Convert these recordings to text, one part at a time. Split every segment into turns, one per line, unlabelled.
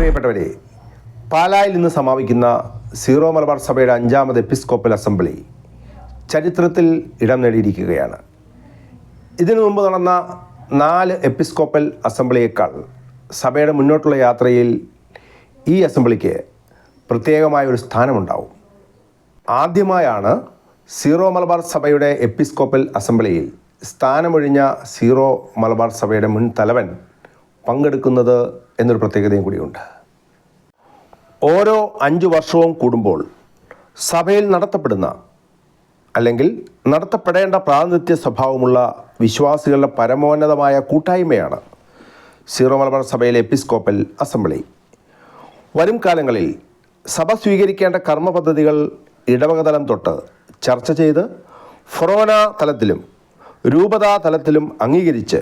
പ്രിയപ്പെട്ടവരെ പാലായിൽ നിന്ന് സമാപിക്കുന്ന സീറോ മലബാർ സഭയുടെ അഞ്ചാമത് എപ്പിസ്കോപ്പൽ അസംബ്ലി ചരിത്രത്തിൽ ഇടം നേടിയിരിക്കുകയാണ്. ഇതിനു മുമ്പ് നടന്ന നാല് എപ്പിസ്കോപ്പൽ അസംബ്ലിയേക്കാൾ സഭയുടെ മുന്നോട്ടുള്ള യാത്രയിൽ ഈ അസംബ്ലിക്ക് പ്രത്യേകമായ ഒരു സ്ഥാനമുണ്ടാവും. ആദ്യമായാണ് സീറോ മലബാർ സഭയുടെ എപ്പിസ്കോപ്പൽ അസംബ്ലിയിൽ സ്ഥാനമൊഴിഞ്ഞ സീറോ മലബാർ സഭയുടെ മുൻ തലവൻ പങ്കെടുക്കുന്നത് എന്നൊരു പ്രത്യേകതയും കൂടിയുണ്ട്. ഓരോ അഞ്ച് വർഷവും കൂടുമ്പോൾ സഭയിൽ നടത്തപ്പെടുന്ന അല്ലെങ്കിൽ നടത്തപ്പെടേണ്ട പ്രാതിനിധ്യ സ്വഭാവമുള്ള വിശ്വാസികളുടെ പരമോന്നതമായ കൂട്ടായ്മയാണ് സീറോ മലബാർ സഭയിലെ എപ്പിസ്കോപ്പൽ അസംബ്ലി. വരും കാലങ്ങളിൽ സഭ സ്വീകരിക്കേണ്ട കർമ്മ പദ്ധതികൾ ഇടവക തലം തൊട്ട് ചർച്ച ചെയ്ത് ഫൊറോന തലത്തിലും രൂപതാ തലത്തിലും അംഗീകരിച്ച്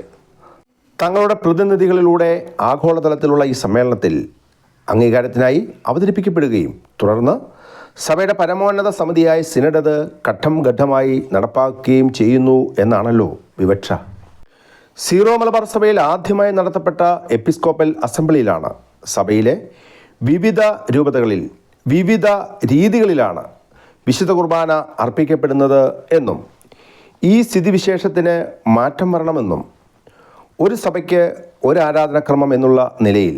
തങ്ങളുടെ പ്രതിനിധികളിലൂടെ ആഗോളതലത്തിലുള്ള ഈ സമ്മേളനത്തിൽ അംഗീകാരത്തിനായി അവതരിപ്പിക്കപ്പെടുകയും തുടർന്ന് സഭയുടെ പരമോന്നത സമിതിയായ സിനഡത് ഘട്ടം ഘട്ടമായി നടപ്പാക്കുകയും ചെയ്യുന്നു എന്നാണല്ലോ വിവക്ഷ. സീറോ മലബാർ സഭയിൽ ആദ്യമായി നടത്തപ്പെട്ട എപ്പിസ്കോപ്പൽ അസംബ്ലിയിലാണ്. സഭയിലെ വിവിധ രൂപതകളിൽ വിവിധ രീതികളിലാണ് വിശുദ്ധ കുർബാന അർപ്പിക്കപ്പെടുന്നത് എന്നും ഈ സ്ഥിതിവിശേഷത്തിന് മാറ്റം വരണമെന്നും ഒരു സഭയ്ക്ക് ഒരു ആരാധനാക്രമം എന്നുള്ള നിലയിൽ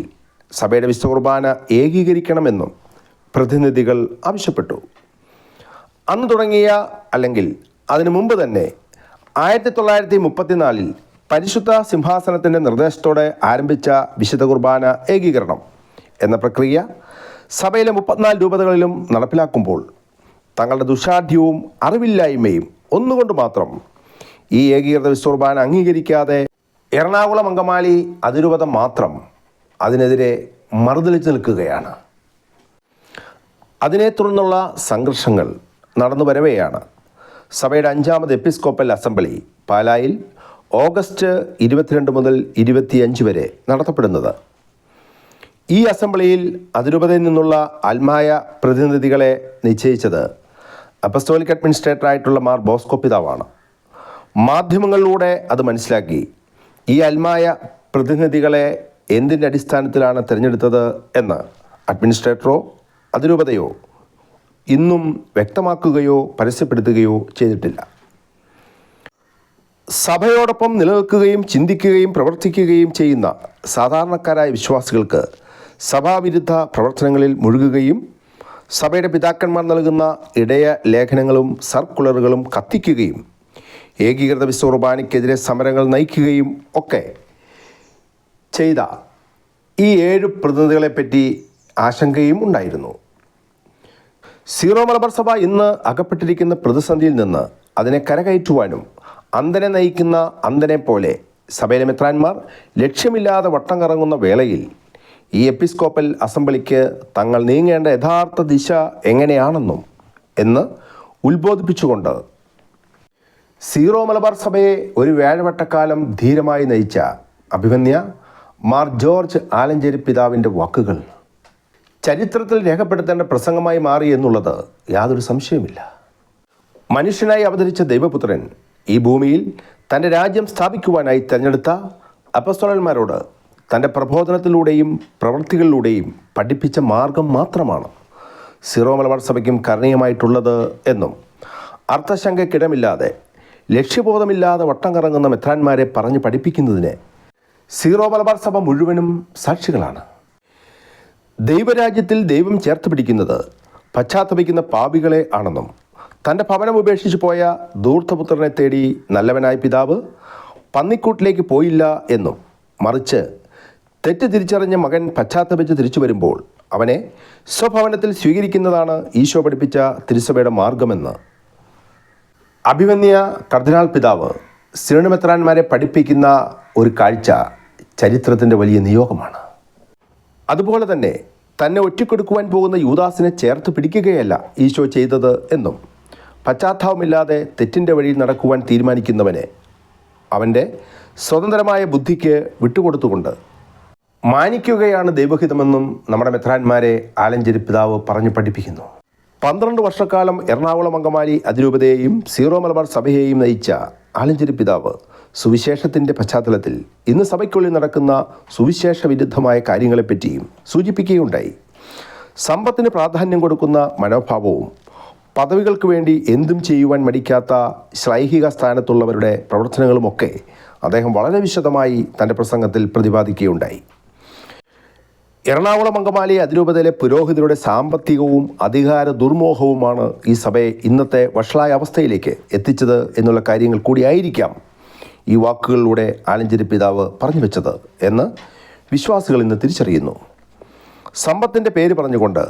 സഭയുടെ വിശുദ്ധ കുർബാന ഏകീകരിക്കണമെന്നും പ്രതിനിധികൾ ആവശ്യപ്പെട്ടു. അന്ന് തുടങ്ങിയ അല്ലെങ്കിൽ അതിനു മുമ്പ് തന്നെ ആയിരത്തി തൊള്ളായിരത്തി മുപ്പത്തിനാലിൽ പരിശുദ്ധ സിംഹാസനത്തിന്റെ നിർദ്ദേശത്തോടെ ആരംഭിച്ച വിശുദ്ധ കുർബാന ഏകീകരണം എന്ന പ്രക്രിയ സഭയിലെ മുപ്പത്തിനാല് രൂപതകളിലും നടപ്പിലാക്കുമ്പോൾ തങ്ങളുടെ ദുഷാഠ്യവും അറിവില്ലായ്മയും ഒന്നുകൊണ്ട് മാത്രം ഈ ഏകീകൃത വിശുദ്ധ കുർബാന അംഗീകരിക്കാതെ എറണാകുളം അങ്കമാലി അതിരൂപത മാത്രം അതിനെതിരെ മറുതലിച്ച് നിൽക്കുകയാണ്. അതിനെ തുടർന്നുള്ള സംഘർഷങ്ങൾ നടന്നു വരവെയാണ്. സഭയുടെ അഞ്ചാമത് എപ്പിസ്കോപ്പൽ അസംബ്ലി പാലായിൽ ഓഗസ്റ്റ് ഇരുപത്തിരണ്ട് മുതൽ ഇരുപത്തിയഞ്ച് വരെ നടത്തപ്പെടുന്നത്. ഈ അസംബ്ലിയിൽ അതിരൂപതയിൽ നിന്നുള്ള ആത്മായ പ്രതിനിധികളെ നിശ്ചയിച്ചത് അപ്പസ്റ്റോലിക് അഡ്മിനിസ്ട്രേറ്റർ ആയിട്ടുള്ള മാർ ബോസ്കോ പിതാവാണ്. മാധ്യമങ്ങളിലൂടെ അത് മനസ്സിലാക്കി ഈ അൽമായ പ്രതിനിധികളെ എന്തിന്റെ അടിസ്ഥാനത്തിലാണ് തിരഞ്ഞെടുത്തത് എന്ന് അഡ്മിനിസ്ട്രേറ്ററോ അതിരൂപതയോ ഇന്നും വ്യക്തമാക്കുകയോ പരസ്യപ്പെടുത്തുകയോ ചെയ്തിട്ടില്ല. സഭയോടൊപ്പം നിലനിൽക്കുകയും ചിന്തിക്കുകയും പ്രവർത്തിക്കുകയും ചെയ്യുന്ന സാധാരണക്കാരായ വിശ്വാസികൾക്ക് സഭാവിരുദ്ധ പ്രവർത്തനങ്ങളിൽ മുഴുകുകയും സഭയുടെ പിതാക്കന്മാർ നൽകുന്ന ഇടയ ലേഖനങ്ങളും സർക്കുലറുകളും കത്തിക്കുകയും ഏകീകൃത വിശ്വ കുർബാനയ്ക്കെതിരെ സമരങ്ങൾ നയിക്കുകയും ഒക്കെ ചെയ്ത ഈ ഏഴ് പ്രതിനിധികളെപ്പറ്റി ആശങ്കയും ഉണ്ടായിരുന്നു. സീറോ മലബാർ സഭ ഇന്ന് അകപ്പെട്ടിരിക്കുന്ന പ്രതിസന്ധിയിൽ നിന്ന് അതിനെ കരകയറ്റുവാനും അന്തനെ നയിക്കുന്ന അന്തനെ പോലെ സഭയിലെ മിത്രാന്മാർ ലക്ഷ്യമില്ലാതെ വട്ടം കറങ്ങുന്ന വേളയിൽ ഈ എപ്പിസ്കോപ്പൽ അസംബ്ലിക്ക് തങ്ങൾ നീങ്ങേണ്ട യഥാർത്ഥ ദിശ എങ്ങനെയാണെന്നും എന്ന് ഉത്ബോധിപ്പിച്ചുകൊണ്ട് സീറോ മലബാർ സഭയെ ഒരു വ്യാഴവട്ടക്കാലം ധീരമായി നയിച്ച അഭിമന്യ മാർ ജോർജ് ആലഞ്ചേരി പിതാവിന്റെ വാക്കുകൾ. ചരിത്രത്തിൽ രേഖപ്പെടുത്തേണ്ട പ്രസംഗമായി മാറി എന്നുള്ളത് യാതൊരു സംശയവുമില്ല. മനുഷ്യനായി അവതരിച്ച ദൈവപുത്രൻ ഈ ഭൂമിയിൽ തന്റെ രാജ്യം സ്ഥാപിക്കുവാനായി തിരഞ്ഞെടുത്ത അപ്പസ്തോലന്മാരോട് തന്റെ പ്രബോധനത്തിലൂടെയും പ്രവൃത്തികളിലൂടെയും പഠിപ്പിച്ച മാർഗം മാത്രമാണ് സിറോ മലബാർ സഭയ്ക്കും കരണീയമായിട്ടുള്ളത് എന്നും അർത്ഥശങ്കയ്ക്കിടമില്ലാതെ ലക്ഷ്യബോധമില്ലാതെ വട്ടം കറങ്ങുന്ന മെത്രാന്മാരെ പറഞ്ഞ് പഠിപ്പിക്കുന്നതിന് സീറോ മലബാർ സഭ മുഴുവനും സാക്ഷികളാണ്. ദൈവരാജ്യത്തിൽ ദൈവം ചേർത്ത് പിടിക്കുന്നത് പശ്ചാത്തപിക്കുന്ന പാപികളെ ആണെന്നും തന്റെ ഭവനം ഉപേക്ഷിച്ച് പോയ ദൂർത്തപുത്രനെ തേടി നല്ലവനായ പിതാവ് പന്നിക്കൂട്ടിലേക്ക് പോയില്ല എന്നും മറിച്ച് തെറ്റ് തിരിച്ചറിഞ്ഞ മകൻ പശ്ചാത്തപിച്ച് തിരിച്ചു വരുമ്പോൾ അവനെ സ്വഭവനത്തിൽ സ്വീകരിക്കുന്നതാണ് ഈശോ പഠിപ്പിച്ച തിരുസഭയുടെ മാർഗമെന്ന്. അഭിമന്യ കർദിനാൾ പിതാവ് സിനിമത്രാന്മാരെ പഠിപ്പിക്കുന്ന ഒരു കാഴ്ച ചരിത്രത്തിന്റെ വലിയ നിയോഗമാണ്. അതുപോലെ തന്നെ തന്നെ ഒറ്റക്കൊടുക്കുവാൻ പോകുന്ന യൂദാസിനെ ചേർത്ത് പിടിക്കുകയല്ല ഈശോ ചെയ്തത് എന്നും പശ്ചാത്താപമില്ലാതെ തെറ്റിന്റെ വഴിയിൽ നടക്കുവാൻ തീരുമാനിക്കുന്നവനെ അവന്റെ സ്വതന്ത്രമായ ബുദ്ധിക്ക് വിട്ടുകൊടുത്തുകൊണ്ട് മാനിക്കുകയാണ് ദൈവഹിതമെന്നും നമ്മുടെ മെത്രാന്മാരെ ആലഞ്ചേരി പിതാവ് പറഞ്ഞു പഠിപ്പിക്കുന്നു. പന്ത്രണ്ട് വർഷക്കാലം എറണാകുളം അങ്കമാലി അതിരൂപതയെയും സീറോ മലബാർ സഭയെയും നയിച്ച ആലഞ്ചേരി പിതാവ് സുവിശേഷത്തിന്റെ പശ്ചാത്തലത്തിൽ ഇന്ന് സഭയ്ക്കുള്ളിൽ നടക്കുന്ന സുവിശേഷ വിരുദ്ധമായ കാര്യങ്ങളെപ്പറ്റിയും സൂചിപ്പിക്കുകയുണ്ടായി. സമ്പത്തിന് പ്രാധാന്യം കൊടുക്കുന്ന മനോഭാവവും പദവികൾക്ക് വേണ്ടി എന്തും ചെയ്യുവാൻ മടിക്കാത്ത ശ്ലൈഹിക സ്ഥാനത്തുള്ളവരുടെ പ്രവർത്തനങ്ങളുമൊക്കെ അദ്ദേഹം വളരെ വിശദമായി തന്റെ പ്രസംഗത്തിൽ പ്രതിപാദിക്കുകയുണ്ടായി. എറണാകുളം അങ്കമാലി അതിരൂപതയിലെ പുരോഹിതരുടെ സാമ്പത്തികവും അധികാര ദുർമോഹവുമാണ് ഈ സഭയെ ഇന്നത്തെ വഷളായ അവസ്ഥയിലേക്ക് എത്തിച്ചത് എന്നുള്ള കാര്യങ്ങൾ കൂടിയായിരിക്കാം ഈ വാക്കുകളിലൂടെ ആലഞ്ചേരി പിതാവ് പറഞ്ഞു വെച്ചത് എന്ന് വിശ്വാസികൾ ഇന്ന് തിരിച്ചറിയുന്നു. സമ്പത്തിന്റെ പേര് പറഞ്ഞുകൊണ്ട്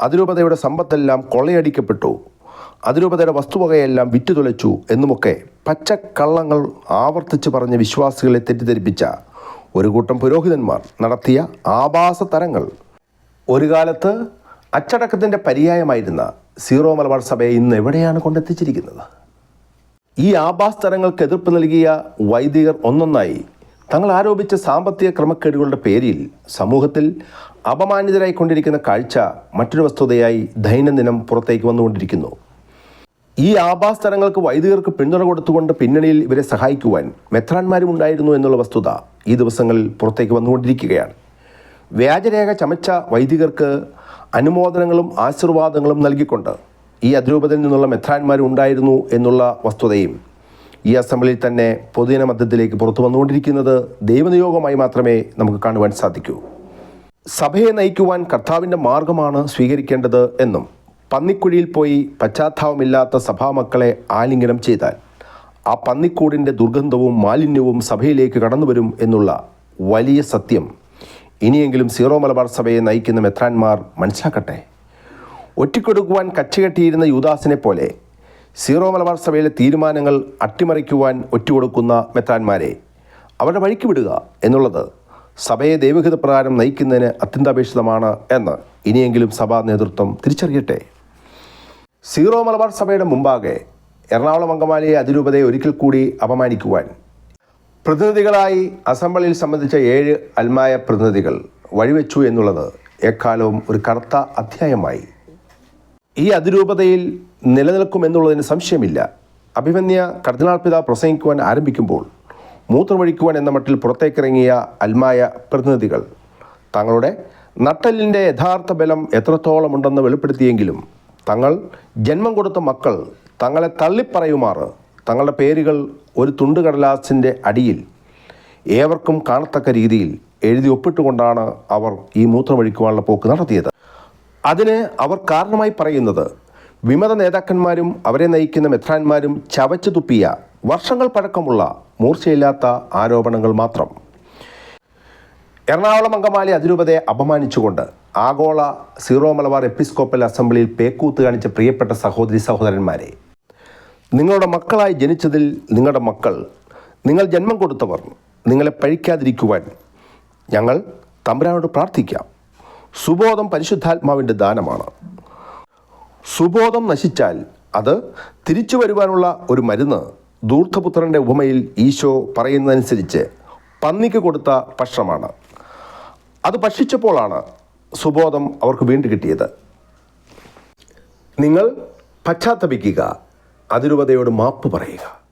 അതിരൂപതയുടെ സമ്പത്തെല്ലാം കൊള്ളയടിക്കപ്പെട്ടു. അതിരൂപതയുടെ വസ്തുവകയെല്ലാം വിറ്റുതുലച്ചു എന്നുമൊക്കെ പച്ചക്കള്ളങ്ങൾ ആവർത്തിച്ച് പറഞ്ഞ വിശ്വാസികളെ തെറ്റിദ്ധരിപ്പിച്ച ഒരു കൂട്ടം പുരോഹിതന്മാർ നടത്തിയ ആഭാസ തരങ്ങൾ. ഒരു കാലത്ത് അച്ചടക്കത്തിന്റെ പര്യായമായിരുന്ന സീറോ മലബാർ സഭയെ ഇന്ന് എവിടെയാണ് കൊണ്ടെത്തിച്ചിരിക്കുന്നത്? ഈ ആഭാസ്തരങ്ങൾക്ക് എതിർപ്പ് നൽകിയ വൈദികർ ഒന്നൊന്നായി തങ്ങൾ ആരോപിച്ച സാമ്പത്തിക ക്രമക്കേടുകളുടെ പേരിൽ സമൂഹത്തിൽ അപമാനിതരായി കൊണ്ടിരിക്കുന്ന കാഴ്ച മറ്റൊരു വസ്തുതയായി ദൈനംദിനം പുറത്തേക്ക് വന്നുകൊണ്ടിരിക്കുന്നു. ഈ ആഭാസ്തരങ്ങൾക്ക് വൈദികർക്ക് പിന്തുണ കൊടുത്തുകൊണ്ട് പിന്നണിയിൽ ഇവരെ സഹായിക്കുവാൻ മെത്രാന്മാരും ഉണ്ടായിരുന്നു എന്നുള്ള വസ്തുത ഈ ദിവസങ്ങളിൽ പുറത്തേക്ക് വന്നുകൊണ്ടിരിക്കുകയാണ്. വ്യാജരേഖ ചമച്ച വൈദികർക്ക് അനുമോദനങ്ങളും ആശീർവാദങ്ങളും നൽകിക്കൊണ്ട് ഈ അതിരൂപതയിൽ നിന്നുള്ള മെത്രാന്മാരും ഉണ്ടായിരുന്നു എന്നുള്ള വസ്തുതയും ഈ അസംബ്ലിയിൽ തന്നെ പൊതുജന മധ്യത്തിലേക്ക് പുറത്തു വന്നുകൊണ്ടിരിക്കുന്നത് ദൈവനിയോഗമായി മാത്രമേ നമുക്ക് കാണുവാൻ സാധിക്കൂ. സഭയെ നയിക്കുവാൻ കർത്താവിന്റെ മാർഗമാണ് സ്വീകരിക്കേണ്ടത് എന്നും പന്നിക്കുഴിയിൽ പോയി പശ്ചാത്താപമില്ലാത്ത സഭാമക്കളെ ആലിംഗനം ചെയ്താൽ ആ പന്നിക്കൂടിന്റെ ദുർഗന്ധവും മാലിന്യവും സഭയിലേക്ക് കടന്നു വരും എന്നുള്ള വലിയ സത്യം. ഇനിയെങ്കിലും സീറോ മലബാർ സഭയെ നയിക്കുന്ന മെത്രാൻമാർ മനസ്സിലാക്കട്ടെ. ഒറ്റിക്കൊടുക്കുവാൻ കച്ചകെട്ടിയിരുന്ന യുദാസിനെ പോലെ സീറോ മലബാർ സഭയിലെ തീരുമാനങ്ങൾ അട്ടിമറിക്കുവാൻ ഒറ്റുകൊടുക്കുന്ന മെത്രാന്മാരെ അവരുടെ വഴിക്ക് വിടുക എന്നുള്ളത് സഭയെ ദൈവഹിത പ്രകാരം നയിക്കുന്നതിന് അത്യന്താപേക്ഷിതമാണ് എന്ന് ഇനിയെങ്കിലും സഭാ നേതൃത്വം തിരിച്ചറിയട്ടെ. സീറോ മലബാർ സഭയുടെ മുമ്പാകെ എറണാകുളം അങ്കമാലിയെ അതിരൂപതയെ ഒരിക്കൽ കൂടി അപമാനിക്കുവാൻ. പ്രതിനിധികളായി അസംബ്ലിയിൽ സംബന്ധിച്ച ഏഴ് അൽമായ പ്രതിനിധികൾ വഴിവെച്ചു എന്നുള്ളത് എക്കാലവും ഒരു കറുത്ത അധ്യായമായി. ഈ അതിരൂപതയിൽ നിലനിൽക്കുമെന്നുള്ളതിന് സംശയമില്ല. അഭിമന്യ കർദിനാൾ പിത പ്രസംഗിക്കുവാൻ ആരംഭിക്കുമ്പോൾ മൂത്രമൊഴിക്കുവാൻ എന്ന മട്ടിൽ പുറത്തേക്കിറങ്ങിയ അൽമായ പ്രതിനിധികൾ തങ്ങളുടെ നട്ടലിന്റെ യഥാർത്ഥ ബലം എത്രത്തോളമുണ്ടെന്ന് വെളിപ്പെടുത്തിയെങ്കിലും തങ്ങൾ ജന്മം കൊടുത്ത മക്കൾ തങ്ങളെ തള്ളിപ്പറയുമാറ്. തങ്ങളുടെ പേരുകൾ ഒരു തുണ്ടുകടലാസിന്റെ അടിയിൽ ഏവർക്കും കാണത്തക്ക രീതിയിൽ എഴുതി ഒപ്പിട്ടുകൊണ്ടാണ് അവർ ഈ മൂത്രമൊഴിക്കുവാനുള്ള പോക്ക് നടത്തിയത്. അതിന് അവർ കാരണമായി പറയുന്നത് വിമത നേതാക്കന്മാരും അവരെ നയിക്കുന്ന മെത്രാന്മാരും ചവച്ചു തുപ്പിയ വർഷങ്ങൾ പഴക്കമുള്ള മൂർച്ചയില്ലാത്ത ആരോപണങ്ങൾ മാത്രം. എറണാകുളം അങ്കമാലി അതിരൂപതയെ അപമാനിച്ചുകൊണ്ട് ആഗോള സീറോ മലബാർ എപ്പിസ്കോപ്പൽ അസംബ്ലിയിൽ പേക്കൂത്ത് കാണിച്ച പ്രിയപ്പെട്ട സഹോദരി സഹോദരന്മാരെ നിങ്ങളുടെ മക്കളായി ജനിച്ചതിൽ നിങ്ങളുടെ മക്കൾ നിങ്ങൾ ജന്മം കൊടുത്തവർ നിങ്ങളെ പഴിക്കാതിരിക്കുവാൻ ഞങ്ങൾ തമ്പുരാനോട് പ്രാർത്ഥിക്കാം. സുബോധം പരിശുദ്ധാത്മാവിന്റെ ദാനമാണ്. സുബോധം നശിച്ചാൽ അത് തിരിച്ചു വരുവാനുള്ള ഒരു മരുന്ന് ദൂർത്തപുത്രന്റെ ഉപമയിൽ ഈശോ പറയുന്നതനുസരിച്ച് പന്നിക്ക് കൊടുത്ത ഭക്ഷണമാണ്. അത് ഭക്ഷിച്ചപ്പോഴാണ് സുബോധം അവർക്ക് വീണ്ടും കിട്ടിയത്. നിങ്ങൾ പശ്ചാത്തപിക്കുക. അതിരൂപതയോട് മാപ്പ് പറയുക.